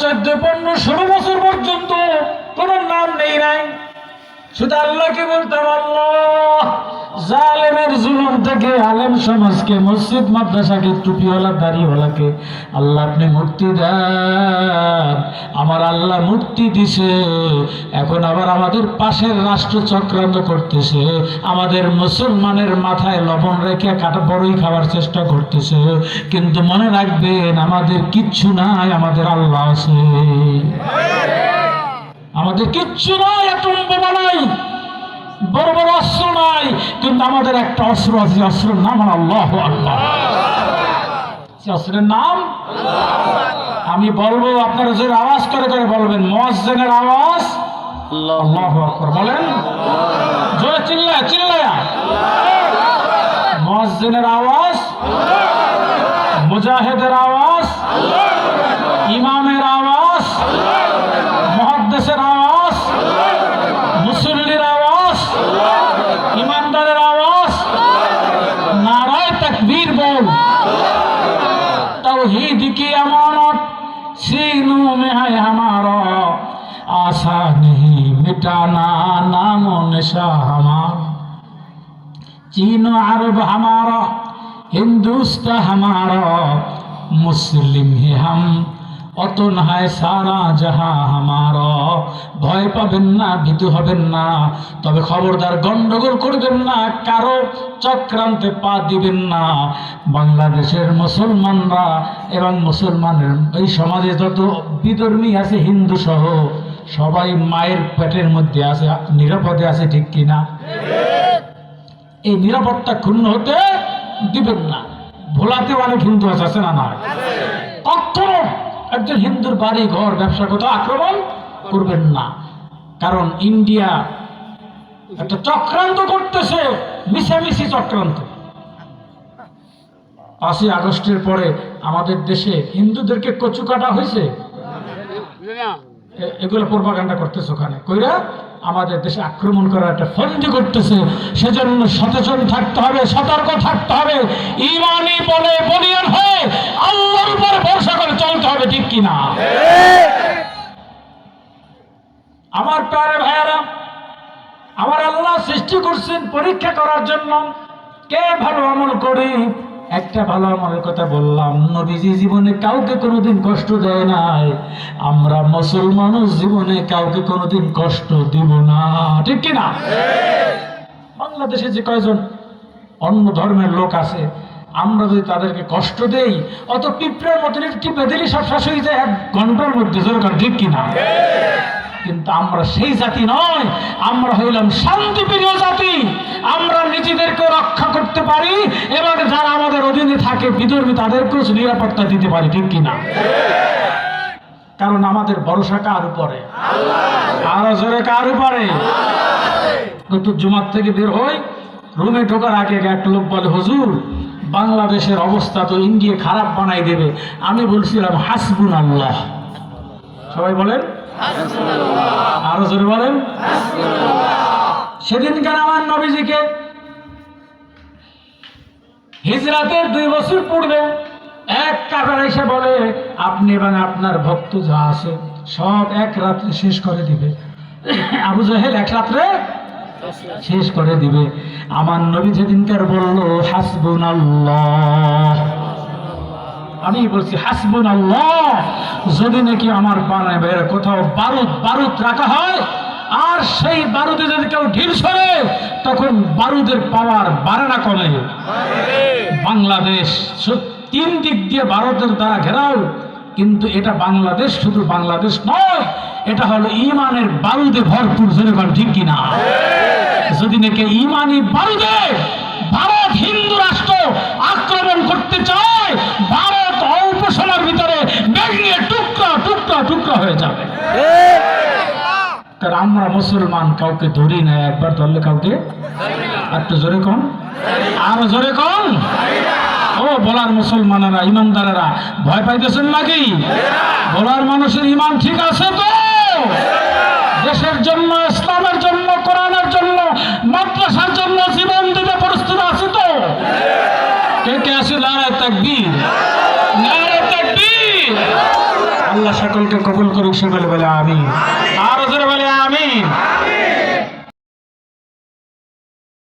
চোদ্দ পনেরো ষোলো বছর পর্যন্ত কোন নাম নেই নাই। শুধু আল্লাহকে বলতাম আল্লাহ। জালেমের জুলুম থেকে আলেম সমাজকে মসজিদ মাদ্রাসাকে টুপিওয়ালা দাড়িওয়ালাকে আল্লাহ আপনি মুক্তি দেন। আমার আল্লাহ মুক্তি দিছে। এখন আবার আমাদের পাশের রাষ্ট্র চক্রান্ত করতেছে। আমাদের মুসলমানের মাথায় লবণ রেখে কাটা বড়ই খাওয়ার চেষ্টা করতেছে। কিন্তু মনে রাখবেন আমাদের কিচ্ছু নাই আমাদের আল্লাহ আছে। আমাদের কিচ্ছু নাই বোমা নাই বড় বড় অস্ত্র নাই কিন্তু আমাদের একটা অস্ত্র আছে অস্ত্রের নাম আল্লাহ আল্লাহ অস্ত্রের নাম? আমি বলব আপনারা যে আওয়াজ করে করে বলবেন মসজেনের আওয়াজ? আল্লাহ আকবর। বলেন? জোরে চিল্লায় চিল্লায়া। মসজিদের আওয়াজ? মুজাহিদের আওয়াজ? তকবীর বল तौहीद की अमानत सीनों में है हमारा आशा नहीं मिटाना नामो निशा हमारा चीन अरब हमारा हिंदुस्तान हमारा मुस्लिम ही हम অতন হায় সারা যাহা আমার ভয় পাবেন না, ভীতু হবেন না। তবে খবরদার গন্ডগোল করবেন না, কারও চক্রান্তে পা দিবেন না। বাংলাদেশের মুসলমানরা এবং মুসলমানের এই সমাজে যত বিধর্মী আছে হিন্দু সহ সবাই মায়ের পেটের মধ্যে আছে, নিরাপদে আছে, ঠিক কিনা? এই নিরাপত্তা ক্ষুণ্ণ হতে দিবেন না। ভোলাতে অনেক হিন্দু আছে না না কখনো একজন হিন্দুর বাড়ি, ঘর, ব্যবসা কোথাও আক্রমণ করবেন না। কারণ ইন্ডিয়া একটা চক্রান্ত করতেছে, মিশামিশি চক্রান্ত। পাঁচই আগস্টের পরে আমাদের দেশে হিন্দুদেরকে কচু কাটা হয়েছে। এগুলো প্রোপাগান্ডা করতেছে ওখানে। কইরা আমাদের দেশে আক্রমণ করার একটা ফন্দি করতেছে। সেজন্য সচেতন থাকতে হবে, সতর্ক থাকতে হবে। ইমানি বলে বলিয়ান হয়ে আল্লাহর উপরে হবে ঠিক কিনা আমার প্যারে ভাইয়ারা, আমার আল্লাহ সৃষ্টি করছেন পরীক্ষা করার জন্য। কে ভালো আমল করে? একটা ভালো আমলের কথা বললাম। নবীজি জীবনে কাউকে কোনোদিন কষ্ট দেয় নাই। আমরা মুসলমান জীবনে কাউকে কোনোদিন কষ্ট দিব না। ঠিক কিনা? বাংলাদেশে যে কয়জন অন্য ধর্মের লোক আছে আমরা যদি তাদেরকে কষ্ট দেই অত পিঁপড়ের মতন একটু টিপে দিলে সব শেষ হয়ে যায়, এক ঘণ্টার মধ্যে যেরকম ঠিক কিনা? কিন্তু আমরা সেই জাতি নয়। আমরা হইলাম শান্তিপ্রিয় জাতি। আমরা নিজেদেরকে রক্ষা করতে পারি, এবং যারা আমাদের অধীনে থাকে, বিধর্মী তাদেরকেও নিরাপত্তা দিতে পারি, ঠিক কিনা? কারণ আমাদের ভরসা কার উপরে? আরও জোরে কার উপরে? গত জুমার থেকে বের হই, রুমে ঢোকার আগে এক লোক বলে, হুজুর বাংলাদেশের অবস্থা তো ইন্ডিয়া খারাপ বানাই দেবে। আমি বলছিলাম হাসবুন আল্লাহ সবাই বলেন? আরও জোরে বলেন? সেদিনকার আমার নবীজিকে হিজরাতের দুই বছর পূর্বে এক কাকার এসে বলে আপনি এবং আপনার ভক্ত যা আছে সব এক রাত্রে শেষ করে দিবে। আবু জাহেল এক রাত্রে শেষ করে দিবে। আমার নবী যেদিনকার বলল হাসবুন আমি বলছি হাসবুন যদি নাকি আমার বানায় বাইরে কোথাও বারুদ বারুদ রাখা হয়, আর সেই বারুদে যদি কেউ ঢিল সরে তখন বারুদের পাওয়ার বাড়ে না কমে। বাংলাদেশ তিন দিক দিয়ে ভারতের দ্বারা ঘেরাও, কিন্তু এটা বাংলাদেশ শুধু বাংলাদেশ নয়, এটা হলো ইমানের বারুদে ভরপুর জনগণ, ঠিক কিনা? যদি নাকি ইমানি বারুদে ভারত হিন্দু রাষ্ট্র আক্রমণ করতে চায়, ভারত অল্প ভিতরে ভেঙে টুকরা টুকরা টুকরা হয়ে যাবে। কারণ আমরা মুসলমান, কাউকে ধরি না, একবার ধরলে কাউকে? একটু জোরে কন। আরও জোরে কন। ও, বলার মুসলমানেরা, ইমানদারেরা, ভয় পাইতেছেন নাকি? বলার মানুষের ইমান ঠিক আছে তো? দেশের জন্য সকলকে কবুল করুক সকলে বলে আমি আর জোরে বলে আমি